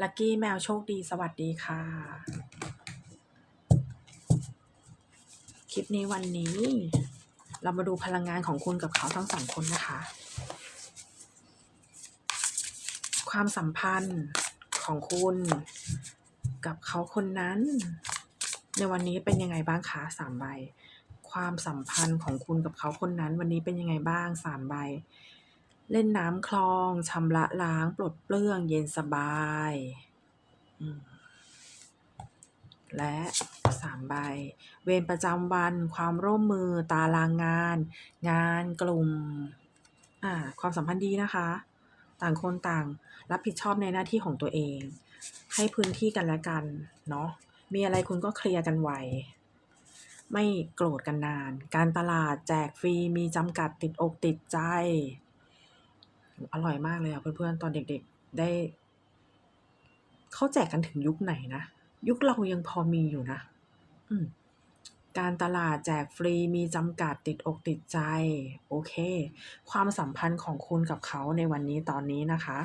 ลักกี้แมวโชคดีสวัสดีค่ะ คลิปนี้วันนี้ เรามาดูพลังงานของคุณกับเขาทั้งสองคนนะคะ ความสัมพันธ์ของคุณกับเขาคนนั้น ในวันนี้เป็นยังไงบ้างคะสามใบ ความสัมพันธ์ของคุณกับเขาคนนั้น วันนี้เป็นยังไงบ้างสามใบ เล่นน้ำคลองชำระล้างปลดเปลื้องเย็นสบาย และสามใบ เวรประจำวันความร่วมมือตารางงาน งานกลุ่มความสัมพันธ์ดีนะคะ ต่างคนต่างรับผิดชอบในหน้าที่ของตัวเอง ให้พื้นที่กันและกันเนาะมีอะไรคุณก็เคลียร์กันไวไม่โกรธกันนาน การตลาดแจกฟรีมีจำกัดติดอกติดใจ อร่อยมากเลยอะเพื่อนๆ ตอนเด็กๆ ได้ เขาแจกกันถึงยุคไหนนะ ยุคเรายังพอมีอยู่นะ อืมการตลาดแจกฟรีมีจำกัดติดอกติดใจ โอเค ความสัมพันธ์ของคุณกับเขาในวันนี้ตอนนี้นะคะ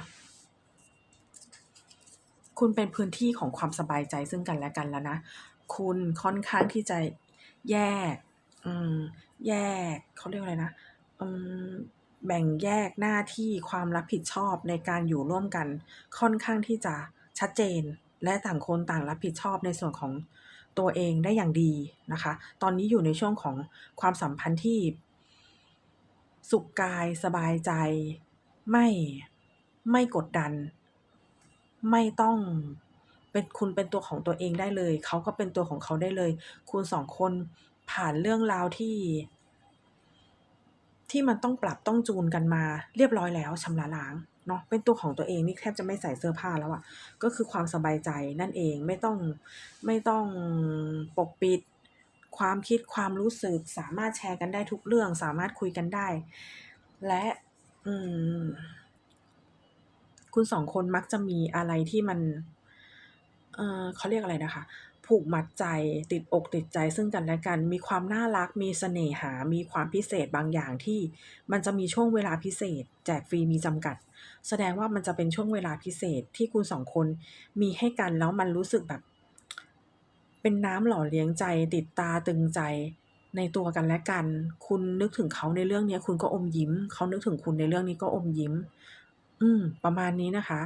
คุณเป็นพื้นที่ของความสบายใจซึ่งกันและกันแล้วนะ คุณค่อนข้างที่จะแยก อืม แยกเขาเรียกอะไรนะ อืม แบ่งแยกหน้าที่ความรับผิดชอบในการอยู่ร่วมกันค่อนข้างที่จะชัดเจน และต่างคนต่างรับผิดชอบในส่วนของตัวเองได้อย่างดีนะคะ ตอนนี้อยู่ในช่วงของความสัมพันธ์ที่สุขกายสบายใจ ไม่ไม่กดดัน ไม่ต้องเป็นคุณเป็นตัวของตัวเองได้เลย เขาก็เป็นตัวของเขาได้เลย คุณสองคนผ่านเรื่องราวที่ ที่มันต้องปรับต้องจูนกันมาเรียบร้อยแล้วชำระล้างเนาะเป็นตัวของตัวเองนี่แทบจะไม่ใส่เสื้อผ้าแล้วอะก็คือความสบายใจนั่นเองไม่ต้องไม่ต้องปกปิดความคิดความรู้สึกสามารถแชร์กันได้ทุกเรื่องสามารถคุยกันได้ และอืมคุณสองคนมักจะมีอะไรที่มันเอ่อเขาเรียกอะไรนะคะ ผูกมัดใจ ติดอกติดใจซึ่งกันและกัน มีความน่ารัก มีเสน่หา มีความพิเศษบางอย่างที่มันจะมีช่วงเวลาพิเศษ แจกฟรีมีจำกัด แสดงว่ามันจะเป็นช่วงเวลาพิเศษที่คุณสองคนมีให้กันแล้วมันรู้สึกแบบ เป็นน้ำหล่อเลี้ยงใจ ติดตาตึงใจในตัวกันและกัน คุณนึกถึงเขาในเรื่องนี้คุณก็อมยิ้ม เขานึกถึงคุณในเรื่องนี้ก็อมยิ้ม อืม ประมาณนี้นะคะ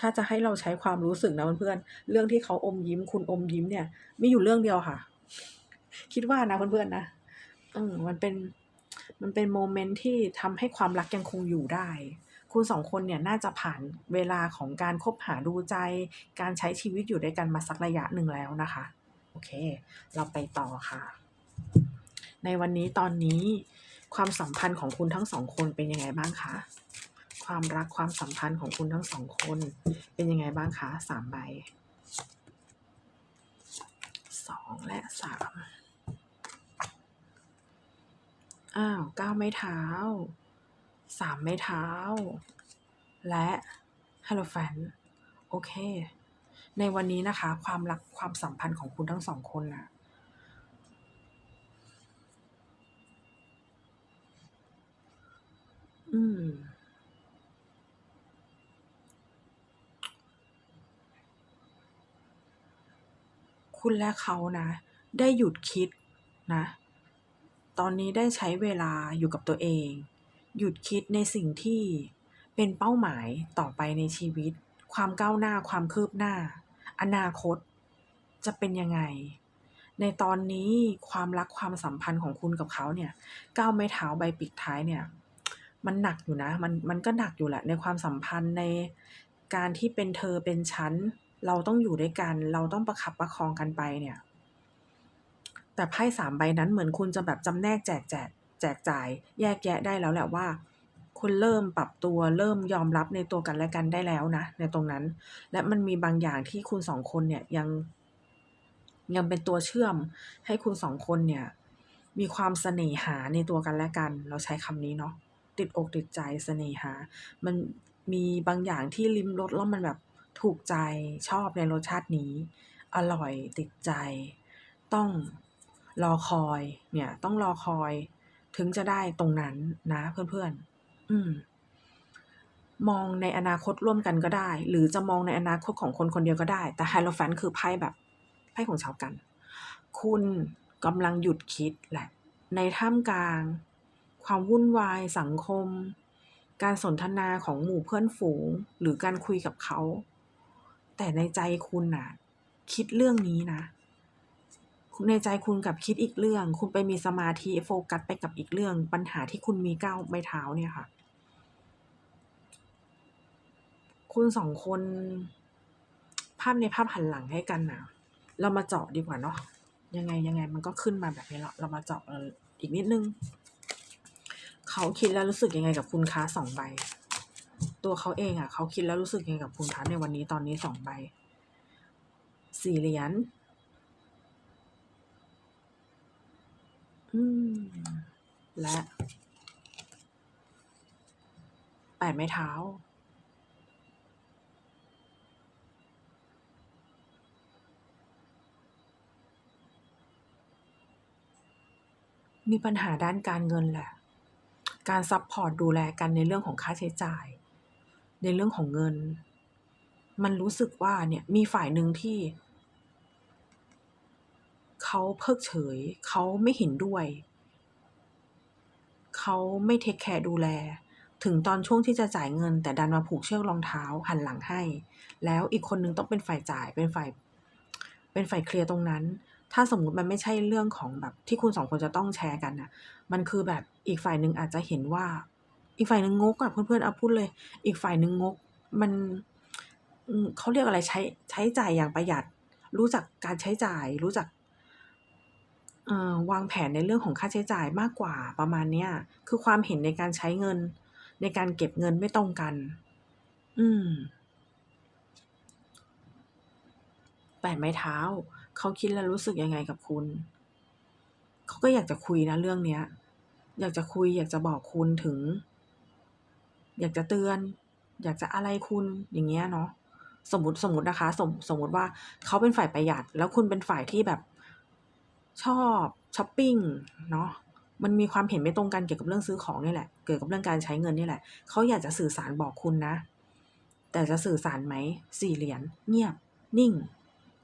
ถ้าจะให้เราใช้ความรู้สึกนะเพื่อนๆ เรื่องที่เขาอมยิ้ม คุณอมยิ้มเนี่ยมีอยู่เรื่องเดียวค่ะ คิดว่านะเพื่อนๆนะเออมันเป็น มันเป็นโมเมนต์ที่ทำให้ความรักยังคงอยู่ได้ คุณสองคนเนี่ยน่าจะผ่านเวลาของการคบหาดูใจ การใช้ชีวิตอยู่ด้วยกันมาสักระยะหนึ่งแล้วนะคะ โอเค เราไปต่อค่ะ ในวันนี้ตอนนี้ความสัมพันธ์ของคุณทั้งสองคนเป็นยังไงบ้างคะ ความรักความสัมพันธ์ของคุณทั้งสองคน เป็นยังไงบ้างคะสามใบสองและสามอ้าวเก้าไม้เท้าสามไม้เท้า และฮัลโหลแฟนโอเค ในวันนี้นะคะ ความรักความสัมพันธ์ของคุณทั้งสองคนน่ะ อืม คุณและเขานะ ได้หยุดคิดนะ ตอนนี้ได้ใช้เวลาอยู่กับตัวเอง หยุดคิดในสิ่งที่เป็นเป้าหมายต่อไปในชีวิต ความก้าวหน้าความคืบหน้า อนาคต จะเป็นยังไง ในตอนนี้ความรักความสัมพันธ์ของคุณกับเขาเนี่ยก้าวไม้เท้าใบปิดท้ายเนี่ย มันหนักอยู่นะ มันมันก็หนักอยู่แหละในความสัมพันธ์ในการที่เป็นเธอเป็นฉัน เราต้องอยู่ด้วยกัน เราต้องประคับประคองกันไปเนี่ย แต่ไพ่สามใบนั้นเหมือนคุณจะแบบจำแนกแจกแจกแจกจ่ายแยกแยะได้แล้วแหละว่า คุณเริ่มปรับตัวเริ่มยอมรับในตัวกันและกันได้แล้วนะ ในตรงนั้น และมันมีบางอย่างที่คุณสองคนเนี่ยยัง ยังเป็นตัวเชื่อม ให้คุณสองคนเนี่ย มีความเสน่หาในตัวกันและกัน เราใช้คำนี้เนาะติดอกติดใจเสน่หา มันมีบางอย่างที่ลิมรสแล้วมันแบบ ถูกใจชอบในรสชาตินี้ อร่อยติดใจ ต้องรอคอยเนี่ย ต้องรอคอย ถึงจะได้ตรงนั้นนะเพื่อนๆ อืม มองในอนาคตร่วมกันก็ได้ หรือจะมองในอนาคตของคนคนเดียวก็ได้ แต่ไฮโลแฟนคือไพ่แบบไพ่ของชาวกัน คุณกำลังหยุดคิดแหละ ในท่ามกลาง ความวุ่นวายสังคม การสนทนาของหมู่เพื่อนฝูง หรือการคุยกับเขา แต่ในใจคุณน่ะ คิดเรื่องนี้นะ ในใจคุณกับคิดอีกเรื่อง คุณไปมีสมาธิโฟกัสไปกับอีกเรื่อง ปัญหาที่คุณมีก้าวไม้เท้าเนี่ยค่ะ คุณสองคน ภาพในภาพหันหลังให้กันนะเรามาเจาะดีกว่าเนาะยังไงยังไงมันก็ขึ้นมาแบบนี้ล้วเรามาเจาะอีกนิดนึง เขาคิดแล้วรู้สึกยังไงกับคุณค้าสองใบ ตัวเขาเองอะ เขาคิดแล้วรู้สึกยังไงกับคุณค้าในวันนี้ตอนนี้สองใบสี่เหรียญและแปดไม้เท้า มีปัญหาด้านการเงินแหละ การซัพพอร์ตดูแลกันในเรื่องของค่าใช้จ่าย ในเรื่องของเงิน มันรู้สึกว่าเนี่ยมีฝ่ายหนึ่งที่ เขาเพิกเฉย เขาไม่เห็นด้วย เขาไม่เทคแคร์ดูแล ถึงตอนช่วงที่จะจ่ายเงิน แต่ดันมาผูกเชือกรองเท้าหันหลังให้ แล้วอีกคนนึงต้องเป็นฝ่ายจ่ายเป็นฝ่าย เป็นฝ่ายเคลียร์ตรงนั้น ถ้าสมมุติมันไม่ใช่เรื่องของแบบที่คุณสองคนจะต้องแชร์กันน่ะ มันคือแบบอีกฝ่ายหนึ่งอาจจะเห็นว่า อีกฝ่ายหนึ่งงกอะเพื่อนๆเอาพูดเลย อีกฝ่ายหนึ่งงก มันเขาเรียกอะไรใช้ใช้จ่ายอย่างประหยัด รู้จักการใช้จ่าย รู้จักวางแผนในเรื่องของค่าใช้จ่ายมากกว่าประมาณเนี้ยคือความเห็นในการใช้เงิน ในการเก็บเงินไม่ตรงกัน อืมแปดไม้เท้า เขาคิดแล้วรู้สึกยังไงกับคุณ เขาก็อยากจะคุยนะเรื่องเนี้ย อยากจะคุยอยากจะบอกคุณถึง อยากจะเตือน อยากจะอะไรคุณอย่างเงี้ยเนาะสมมติสมมตินะคะ สมสมมติว่าเขาเป็นฝ่ายประหยัด แล้วคุณเป็นฝ่ายที่แบบชอบช้อปปิ้งเนาะมันมีความเห็นไม่ตรงกันเกี่ยวกับเรื่องซื้อของนี่แหละ เกี่ยวกับเรื่องการใช้เงินนี่แหละเขาอยากจะสื่อสารบอกคุณนะ แต่จะสื่อสารไหมสี่เหรียญเงียบ นิ่ง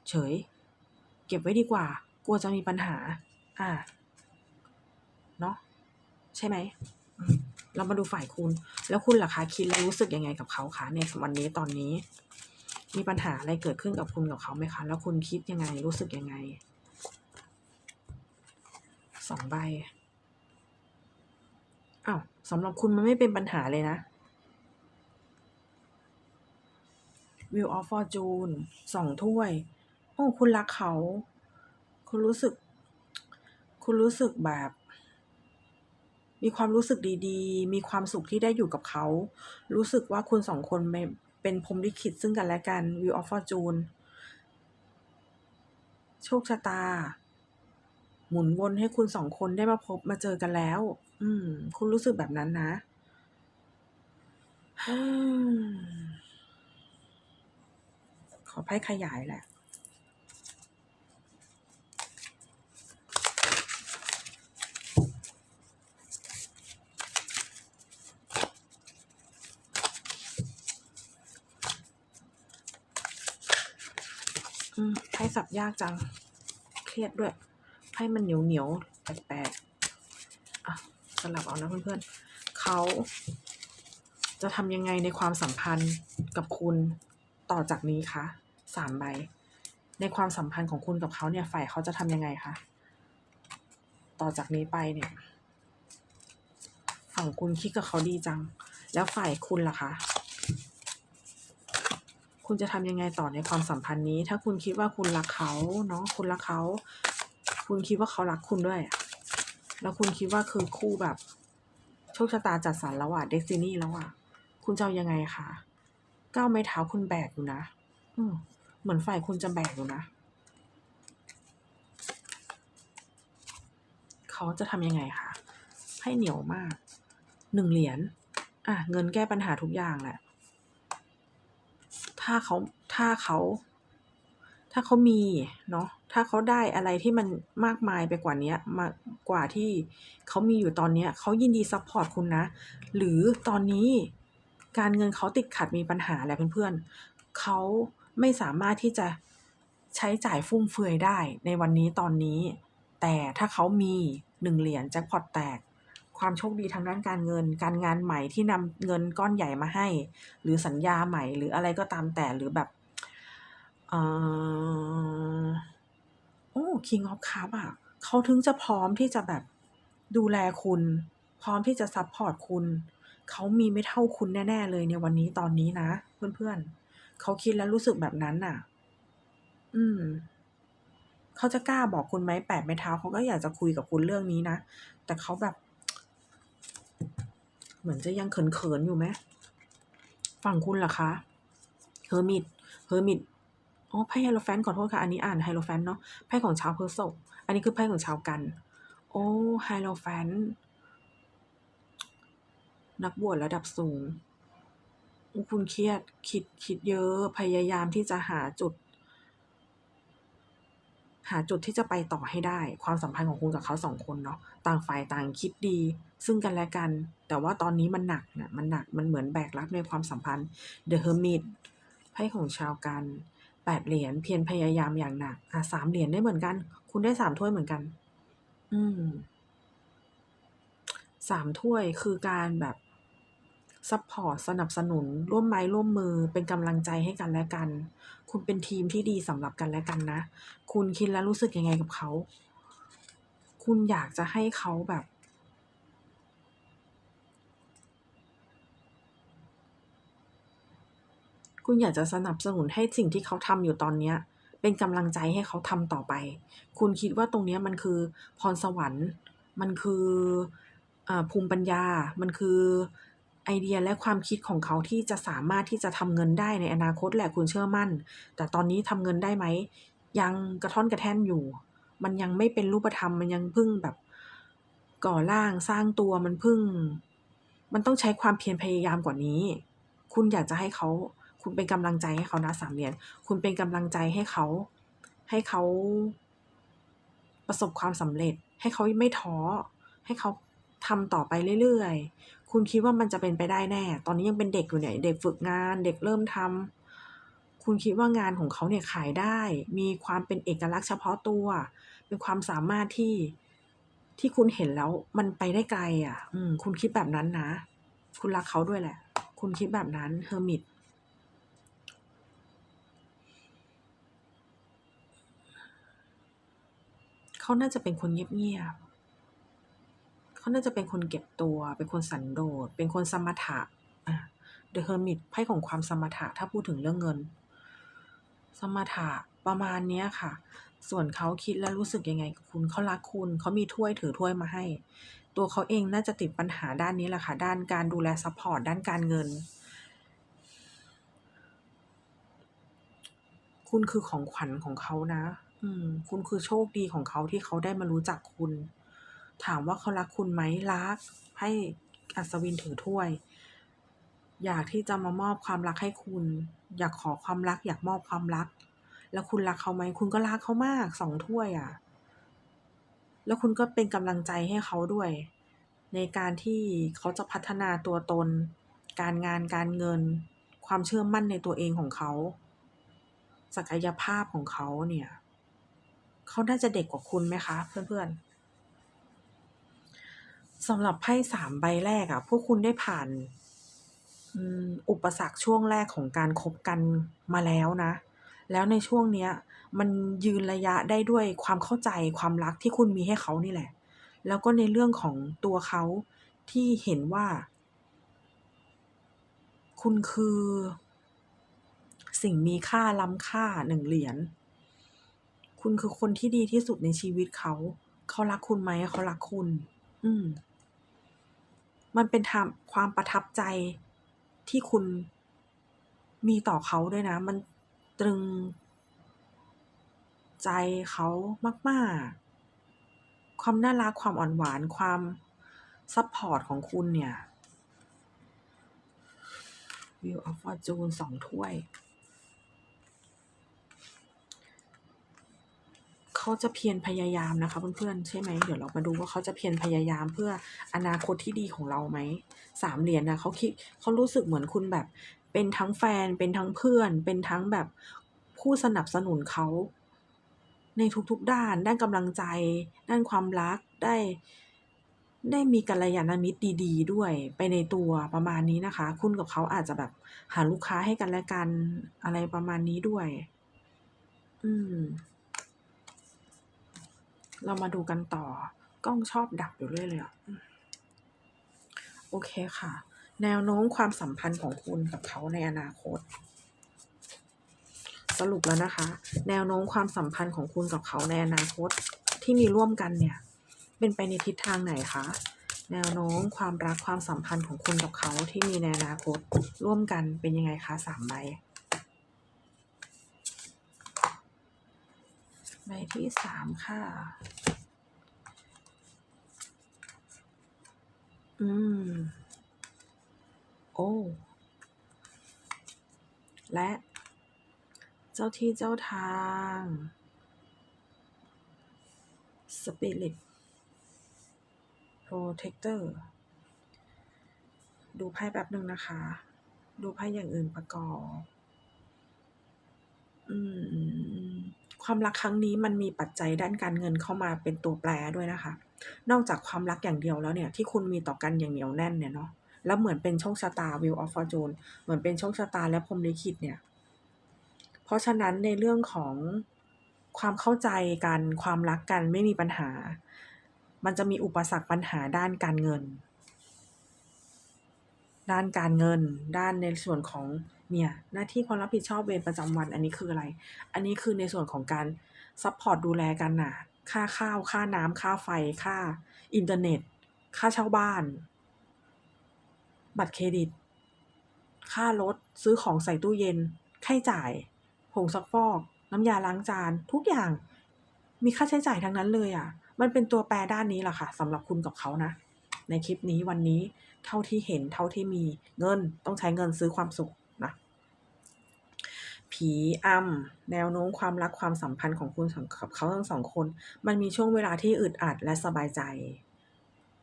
เฉย เก็บไว้ดีกว่า กลัวจะมีปัญหา อ่าเนาะใช่ไหม? เรามาดูฝ่ายคุณ แล้วคุณล่ะคะคิดแล้วรู้สึกยังไงกับเขาคะในวันนี้ตอนนี้ มีปัญหาอะไรเกิดขึ้นกับคุณกับเขาไหมคะ แล้วคุณคิดยังไงรู้สึกยังไง?สองใบอ้าวสำหรับคุณมันไม่เป็นปัญหาเลยนะ Wheel of Fortune สองถ้วย โอ้ คุณรักเขา คุณรู้สึก คุณรู้สึกแบบ มีความรู้สึกดีๆ มีความสุขที่ได้อยู่กับเขา รู้สึกว่าคุณสองคนเป็นพรมลิขิตซึ่งกันและกัน Wheel of Fortune โชคชะตา หมุนวนให้คุณสองคนได้มาพบมาเจอกันแล้ว อืม คุณรู้สึกแบบนั้นนะขอไพ่ขยายแหละ ไพ่สับยากจัง เครียดด้วยไพ่มันเหนียวๆแปลกๆอะสลับเอานะเพื่อนๆเขาจะทำยังไงในความสัมพันธ์กับคุณต่อจากนี้คะสามใบ ในความสัมพันธ์ของคุณกับเขาเนี่ย ฝ่ายเขาจะทำยังไงคะต่อจากนี้ไปเนี่ย ฝั่งคุณคิดกับเขาดีจัง แล้วฝ่ายคุณล่ะคะ คุณจะทำยังไงต่อในความสัมพันธ์นี้ ถ้าคุณคิดว่าคุณรักเขาเนาะคุณรักเขา คุณคิดว่าเขารักคุณด้วย แล้วคุณคิดว่าคือคู่แบบโชคชะตาจัดสรรแล้วอะ Destiny แล้วอะคุณจะเอายังไงคะเก้าไม้เท้าคุณแบกอยู่นะอืมเหมือนฝ่ายคุณจะแบกอยู่นะ เขาจะทำยังไงคะไพ่เหนียวมากหนึ่งเหรียญอะเงินแก้ปัญหาทุกอย่างแหละ ถ้าเขาถ้าเขา ถ้าเขามีเนาะถ้าเขาได้อะไรที่มันมากมายไปกว่านี้มากกว่าที่เขามีอยู่ตอนนี้เขายินดีซัปพอร์ตคุณนะ หรือตอนนี้การเงินเขาติดขัดมีปัญหาแหละเพื่อนๆเขาไม่สามารถที่จะใช้จ่ายฟุ่มเฟือยได้ในวันนี้ตอนนี้ แต่ถ้าเขามีหนึ่งเหรียญแจ็คพอตแตก ความโชคดีทางด้านการเงิน การงานใหม่ที่นำเงินก้อนใหญ่มาให้ หรือสัญญาใหม่ หรืออะไรก็ตามแต่หรือแบบเอ่อโอ้ King of Cups อะเขาถึงจะพร้อมที่จะแบบดูแลคุณ พร้อมที่จะซัปพอร์ตคุณ เขามีไม่เท่าคุณแน่ ๆ เลยในวันนี้ตอนนี้นะ เพื่อนๆเขาคิดแล้วรู้สึกแบบนั้นน่ะ อืมเขาจะกล้าบอกคุณไหมแปดไม้เท้าเขาก็อยากจะคุยกับคุณเรื่องนี้นะ แต่เขาแบบ เหมือนจะยังเขินๆอยู่ไหมฝั่งคุณล่ะคะเฮอร์มิตเฮอร์มิตอ๋อไพ่ไฮโรแฟนขอโทษค่ะ อันนี้อ่านไฮโรแฟนเนาะไพ่ของชาวเพฤษภอันนี้คือไพ่ของชาวกัน โอ้ไฮโรแฟนนักบวชระดับสูง คุณเครียดคิดคิดเยอะพยายามที่จะหาจุด หาจุดที่จะไปต่อให้ได้ ความสัมพันธ์ของคุณกับเขาสองคนเนาะต่างฝ่ายต่างคิดดี ซึ่งกันและกัน แต่ว่าตอนนี้มันหนักน่ะมันหนักมันเหมือนแบกรับในความสัมพันธ์ The Hermit ไพ่ของชาวกันแปดเหรียญเพียรพยายามอย่างหนัก อ่าสามเหรียญได้เหมือนกัน คุณได้สามถ้วยเหมือนกัน อืมสามถ้วยคือการแบบซัปพอร์ตสนับสนุน ร่วมไม้ร่วมมือเป็นกำลังใจให้กันและกัน คุณเป็นทีมที่ดีสำหรับกันและกันนะ คุณคิดแล้วรู้สึกยังไงกับเขา คุณอยากจะให้เขาแบบ คุณอยากจะสนับสนุนให้สิ่งที่เขาทำอยู่ตอนนี้เป็นกำลังใจให้เขาทำต่อไป คุณคิดว่าตรงนี้มันคือพรสวรรค์ มันคืออภูมิปัญญา มันคือไอเดียและความคิดของเขาที่จะสามารถที่จะทำเงินได้ในอนาคตแหละคุณเชื่อมั่น แต่ตอนนี้ทำเงินได้ไหม ยังกระท่อนกระแท่นอยู่ มันยังไม่เป็นรูปธรรม มันยังพิ่งแบบก่อร่างสร้างตัวมันพิ่ง มันต้องใช้ความเพียรพยายามกว่านี้ คุณอยากจะให้เขา คุณเป็นกำลังใจให้เขานะสามเหรียญคุณเป็นกำลังใจให้เขา ให้เขาประสบความสำเร็จ ให้เขาไม่ท้อ ให้เขาทำต่อไปเรื่อยๆ คุณคิดว่ามันจะเป็นไปได้แน่ ตอนนี้ยังเป็นเด็กอยู่เนี่ย เด็กฝึกงาน เด็กเริ่มทำคุณคิดว่างานของเขาเนี่ยขายได้ มีความเป็นเอกลักษณ์เฉพาะตัว เป็นความสามารถที่ที่คุณเห็นแล้วมันไปได้ไกลอะอืม คุณคิดแบบนั้นนะ คุณรักเขาด้วยแหละ คุณคิดแบบนั้น Hermit เขาน่าจะเป็นคนเงียบๆเขาน่าจะเป็นคนเก็บตัว เป็นคนสันโดษ เป็นคนสมถะอ่า The Hermit ไพ่ของความสมถะถ้าพูดถึงเรื่องเงิน สมถะประมาณเนี้ยค่ะ ส่วนเขาคิดแล้วรู้สึกยังไงกับคุณเขารักคุณเขามีถ้วยถือถ้วยมาให้ ตัวเขาเองน่าจะติดปัญหาด้านนี้แหละค่ะ ด้านการดูแลซัปพอร์ตด้านการเงิน คุณคือของขวัญของเขานะ อืม คุณคือโชคดีของเขาที่เขาได้มารู้จักคุณ ถามว่าเขารักคุณไหมรักไพ่อัศวินถือถ้วย อยากที่จะมามอบความรักให้คุณ อยากขอความรัก อยากมอบความรัก แล้วคุณรักเขาไหม คุณก็รักเขามากสองถ้วยอะ แล้วคุณก็เป็นกำลังใจให้เขาด้วย ในการที่เขาจะพัฒนาตัวตน การงานการเงิน ความเชื่อมั่นในตัวเองของเขาศักยภาพของเขาเนี่ย เขาน่าจะเด็กกว่าคุณไหมคะเพื่อนๆสำหรับไพ่สามใบแรกอะพวกคุณได้ผ่านอุปสรรคช่วงแรกของการคบกันมาแล้วนะ แล้วในช่วงเนี้ย มันยืนระยะได้ด้วยความเข้าใจความรักที่คุณมีให้เขานี่แหละ แล้วก็ในเรื่องของตัวเขาที่เห็นว่า คุณคือ สิ่งมีค่าล้ำค่าหนึ่งเหรียญ คุณคือคนที่ดีที่สุดในชีวิตเขา เขารักคุณไหมเขารักคุณ อืม มันเป็นทามความประทับใจที่คุณมีต่อเขาด้วยนะ มันตรึงใจเขามาก ๆ ความน่ารักความอ่อนหวานความซัปพอร์ตของคุณเนี่ย Wheel of Fortune สองถ้วย เขาเขาจะเพียรพยายามนะคะเพื่อนๆใช่ไหมเดี๋ยวเรามาดูว่าเขาจะเพียรพยายามเพื่ออนาคตที่ดีของเราไหมสามเหรียญนะเขาคิดเขารู้สึกเหมือนคุณแบบ เป็นทั้งแฟนเป็นทั้งเพื่อน เป็นทั้งแบบผู้สนับสนุนเขาในทุกๆด้าน ด้านกำลังใจ ด้านความรักได้ได้มีกัลยาณมิตรดีๆ ด้วยไปในตัวประมาณนี้นะคะ คุณกับเขาอาจจะแบบหาลูกค้าให้กันและกันอะไรประมาณนี้ด้วย อืม เรามาดูกันต่อกล้องชอบดับอยู่เรื่อยเลยอะโอเคค่ะ แนวโน้มความสัมพันธ์ของคุณกับเขาในอนาคต สรุปแล้วนะคะ แนวโน้มความสัมพันธ์ของคุณกับเขาในอนาคตที่มีร่วมกันเนี่ย เป็นไปในทิศทางไหนคะแนวโน้มความรักความสัมพันธ์ของคุณกับเขาที่มีในอนาคตร่วมกันเป็นยังไงคะสามใบ ใบที่สามค่ะ อืม โอ้ และ เจ้าที่เจ้าทาง Spirit Protector ดูไพ่แบบหนึ่งนะคะ ดูไพ่อย่างอื่นประกอบ อืม ความรักครั้งนี้มันมีปัจจัยด้านการเงินเข้ามาเป็นตัวแปรด้วยนะคะ นอกจากความรักอย่างเดียวแล้วเนี่ยที่คุณมีต่อกันอย่างเหนียวแน่นเนี่ยเนาะแล้วเหมือนเป็นโชคชะตา Wheel of Fortune เหมือนเป็นโชคชะตาและพรมลิขิตเนี่ย เพราะฉะนั้นในเรื่องของความเข้าใจกันความรักกันไม่มีปัญหา มันจะมีอุปสรรคปัญหาด้านการเงิน ด้านการเงิน ด้านในส่วนของ เนี่ยหน้าที่ความรับผิดชอบเวรประจำวันอันนี้คืออะไร อันนี้คือในส่วนของการซัพพอร์ตดูแลกันน่ะ ค่าข้าว ค่าน้ำค่าไฟ ค่าอินเทอร์เน็ต ค่าเช่าบ้าน บัตรเครดิต ค่ารถ ซื้อของใส่ตู้เย็น ค่าใช้จ่าย ผงซักฟอก น้ำยาล้างจาน ทุกอย่าง มีค่าใช้จ่ายทั้งนั้นเลยอะมันเป็นตัวแปรด้านนี้แหละค่ะสำหรับคุณกับเขานะ ในคลิปนี้วันนี้เท่าที่เห็นเท่าที่มีเงินต้องใช้เงินซื้อความสุข ผีอำแนวโน้มความรักความสัมพันธ์ของคุณกับเขาทั้งสองคน มันมีช่วงเวลาที่อึดอัดและสบายใจ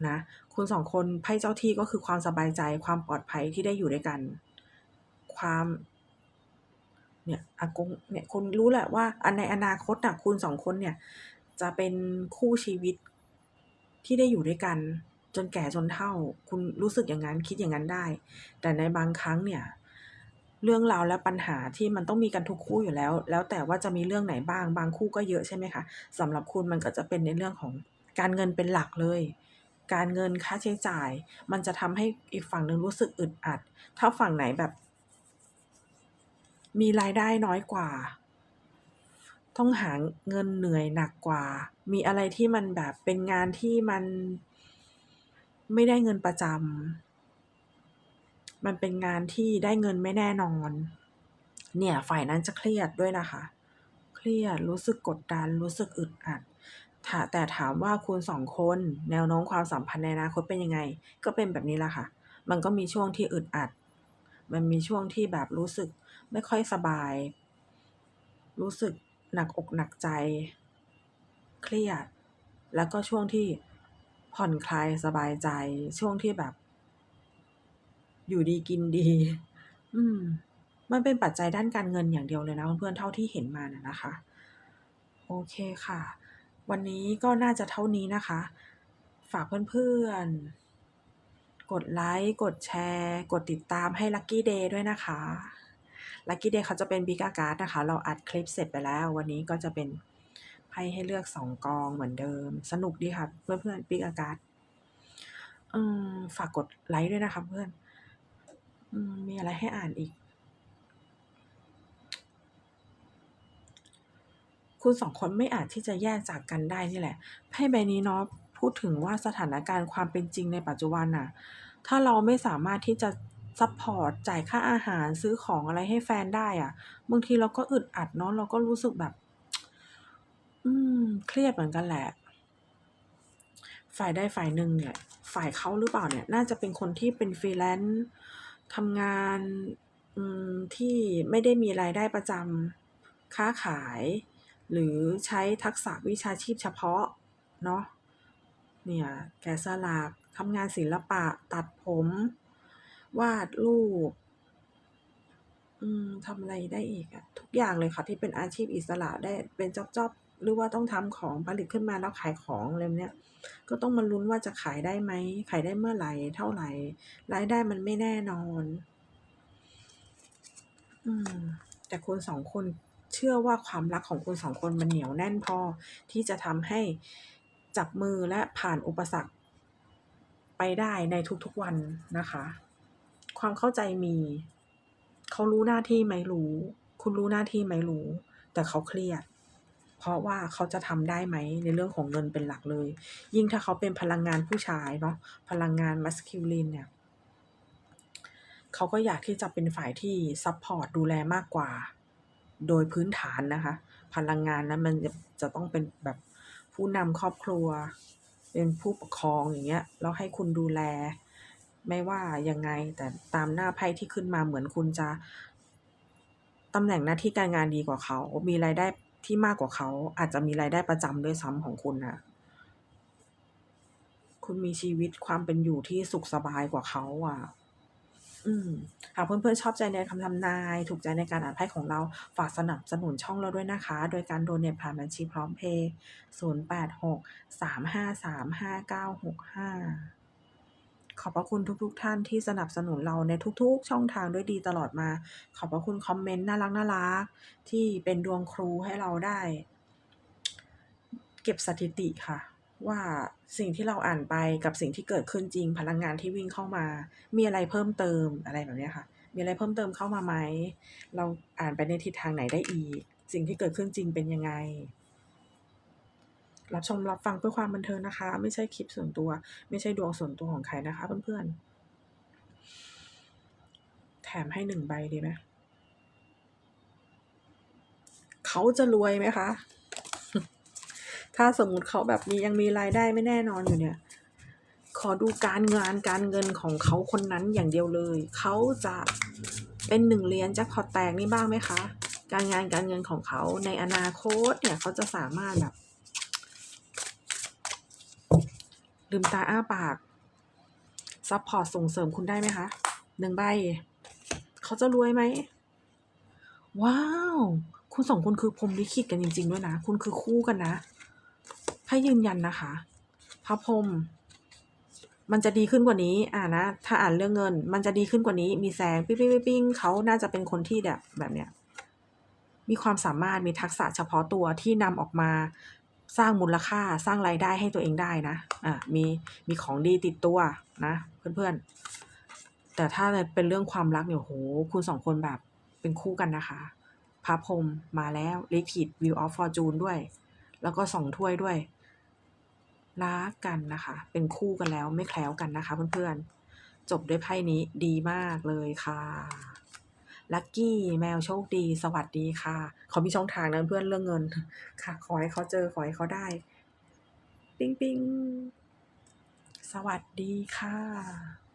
นะคุณสองคนไพ่เจ้าที่ก็คือความสบายใจความปลอดภัยที่ได้อยู่ด้วยกัน ความเนี่ยอากงเนี่ยคุณรู้แหละว่าอันในอนาคตนะคุณสองคนเนี่ย จะเป็นคู่ชีวิตที่ได้อยู่ด้วยกัน จนแก่จนเฒ่า คุณรู้สึกอย่างงั้นคิดอย่างงั้นได้ แต่ในบางครั้งเนี่ย เรื่องราวและปัญหาที่มันต้องมีกันทุกคู่อยู่แล้ว แล้วแต่ว่าจะมีเรื่องไหนบ้าง บางคู่ก็เยอะใช่ไหมคะสำหรับคุณมันก็จะเป็นในเรื่องของการเงินเป็นหลักเลย การเงินค่าใช้จ่าย มันจะทำให้อีกฝั่งหนึ่งรู้สึกอึดอัด ถ้าฝั่งไหนแบบ มีรายได้น้อยกว่า ต้องหาเงินเหนื่อยหนักกว่า มีอะไรที่มันแบบเป็นงานที่มันไม่ได้เงินประจำ มันเป็นงานที่ได้เงินไม่แน่นอน เนี่ยฝ่ายนั้นจะเครียดด้วยนะคะ เครียดรู้สึกกดดัน รู้สึกอึดอัดแต่ถามว่าคุณสองคนแนวโน้มความสัมพันธ์ในอนาคตเป็นยังไง ก็เป็นแบบนี้แหละค่ะ มันก็มีช่วงที่อึดอัด มันมีช่วงที่แบบรู้สึกไม่ค่อยสบาย รู้สึกหนักอกหนักใจ เครียด แล้วก็ช่วงที่ผ่อนคลายสบายใจ ช่วงที่แบบ อยู่ดีกินดี อืม มันเป็นปัจจัยด้านการเงินอย่างเดียวเลยนะเพื่อนๆเท่าที่เห็นมาน่ะนะคะ โอเคค่ะ วันนี้ก็น่าจะเท่านี้นะคะ ฝากเพื่อนๆ กดไลก์กดแชร์ กดติดตามให้ Lucky Day ด้วยนะคะ Lucky Day เขาจะเป็น Big Card นะคะ เราอัดคลิปเสร็จไปแล้ว วันนี้ก็จะเป็นไพ่ให้เลือก2กองเหมือนเดิม สนุกดีค่ะ เพื่อนๆ Big Card อืมฝากกดไลก์ด้วยนะคะเพื่อน มีอะไรให้อ่านอีก คุณสองคนไม่อาจที่จะแยกจากกันได้นี่แหละไพ่ใบนี้เนาะพูดถึงว่าสถานการณ์ความเป็นจริงในปัจจุบันน่ะ ถ้าเราไม่สามารถที่จะซัปพอร์ตจ่ายค่าอาหารซื้อของอะไรให้แฟนได้อะบางทีเราก็อึดอัดเนาะเราก็รู้สึกแบบ อืม เครียดเหมือนกันแหละ ฝ่ายใดฝ่ายหนึ่งเนี่ย ฝ่ายเขาหรือเปล่าเนี่ย น่าจะเป็นคนที่เป็น Freelance ทำงานที่ไม่ได้มีรายได้ประจำ ค้าขาย หรือใช้ทักษะวิชาชีพเฉพาะ เนาะ เนี่ยแกะสลักทำงานศิลปะ ตัดผม วาดรูป อืมทำอะไรได้อีกอะทุกอย่างเลยค่ะที่เป็นอาชีพอิสระได้เป็นจ็อบๆ หรือว่าต้องทำของผลิตขึ้นมาแล้วขายของอะไรเนี้ยก็ต้องมาลุ้นว่าจะขายได้ไหมขายได้เมื่อไหร่เท่าไหร่ รายได้มันไม่แน่นอน อืม แต่คุณสองคนเชื่อว่าความรักของคุณสองคนมันเหนียวแน่นพอ ที่จะทำให้จับมือและผ่านอุปสรรคไปได้ในทุกๆวันนะคะ ความเข้าใจมี เขารู้หน้าที่ไหมรู้ คุณรู้หน้าที่ไหมรู้ แต่เขาเครียด เพราะว่าเขาจะทำได้ไหมในเรื่องของเงินเป็นหลักเลย ยิ่งถ้าเขาเป็นพลังงานผู้ชายเนาะพลังงาน masculine เนี่ยเขาก็อยากที่จะเป็นฝ่ายที่ซัปพอร์ตดูแลมากกว่า โดยพื้นฐานนะคะ พลังงานนั้นมันจะจะต้องเป็นแบบผู้นำครอบครัว เป็นผู้ปกครองอย่างเงี้ยแล้วให้คุณดูแล ไม่ว่ายังไงแต่ตามหน้าไพ่ที่ขึ้นมาเหมือนคุณจะตำแหน่งหน้าที่การงานดีกว่าเขา มีรายได้ ที่มากกว่าเขาอาจจะมีรายได้ประจำด้วยซ้ำของคุณน่ะ คุณมีชีวิตความเป็นอยู่ที่สุขสบายกว่าเขาอะ อืม หากเพื่อนๆชอบใจในคำทำนาย ถูกใจในการอ่านไพ่ของเรา ฝากสนับสนุนช่องเราด้วยนะคะ โดยการโดเนตผ่านบัญชีพร้อมเพย์0863535965 ขอบพระคุณทุก ๆ ท่านที่สนับสนุนเราในทุก ๆ ช่องทางด้วยดีตลอดมา ขอบพระคุณคอมเมนต์น่ารักๆที่เป็นดวงครูให้เราได้ เก็บสถิติค่ะ ว่าสิ่งที่เราอ่านไปกับสิ่งที่เกิดขึ้นจริง พลังงานที่วิ่งเข้ามา มีอะไรเพิ่มเติมอะไรแบบนี้ค่ะ มีอะไรเพิ่มเติมเข้ามาไหมเราอ่านไปในทิศทางไหนได้อีก สิ่งที่เกิดขึ้นจริงเป็นยังไง รับชมรับฟังเพื่อความบันเทิงนะคะ ไม่ใช่คลิปส่วนตัว ไม่ใช่ดวงส่วนตัวของใครนะคะเพื่อนๆ แถมให้หนึ่งใบดีไหมเขาจะรวยไหมคะ ถ้าสมมติเขาแบบมียังมีรายได้ไม่แน่นอนอยู่เนี่ย ขอดูการงานการเงินของเขาคนนั้นอย่างเดียวเลย เขาจะเป็นหนึ่งเรียญแจ็คพอตแตกนี่บ้างไหมคะ การงานการเงินของเขาในอนาคตเนี่ยเขาจะสามารถแบบ ลืมตาอ้าปากซัพพอร์ตส่งเสริมคุณได้ไหมคะ หนึ่งใบ เขาจะรวยไหม ว้าว คุณสองคนคือพรมลิขิตกันจริง ๆ ด้วยนะ คุณคือคู่กันนะให้ยืนยันนะคะ พระพรมมันจะดีขึ้นกว่านี้ อ่านะ ถ้าอ่านเรื่องเงิน มันจะดีขึ้นกว่านี้ มีแสงปิ๊งปิ๊งปิ๊งเขาน่าจะเป็นคนที่แบบแบบเนี้ย มีความสามารถ มีทักษะเฉพาะตัวที่นำออกมา สร้างมูลค่าสร้างรายได้ให้ตัวเองได้นะอ่ามีมีของดีติดตัวนะ เพื่อนๆ แต่ถ้าเป็นเรื่องความรักเนี่ยโหคุณสองคนแบบเป็นคู่กันนะคะพระพรมมาแล้วลิขิต Wheel of Fortune ด้วย แล้วก็สองถ้วยด้วยรักกันนะคะ เป็นคู่กันแล้วไม่แคล้วกันนะคะ เพื่อนๆ จบด้วยไพ่นี้ดีมากเลยค่ะ ลัคกี้แมวโชคดี สวัสดีค่ะ เขามีช่องทางนั้นเพื่อนเรื่องเงิน ค่ะ ขอให้เขาเจอ ขอให้เขาได้ ปิ๊งปิ๊งสวัสดีค่ะ